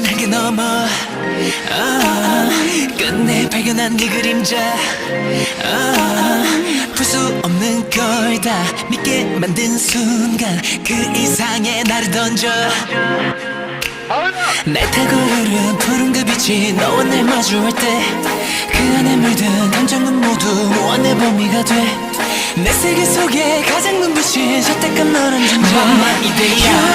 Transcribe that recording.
편안하게 넘어. oh, 끝내 발견한 네 그림자. 아, oh, 풀수 없는 걸 다 믿게 만든 순간 그 이상의 나를 던져. 날 타고 흐른 푸른 그 빛이 너와 날 마주할 때 그 안에 물든 감정은 모두 너와 내 범위가 돼내 세계 속에 가장 눈부신 저택한 너란 존재. 이대야.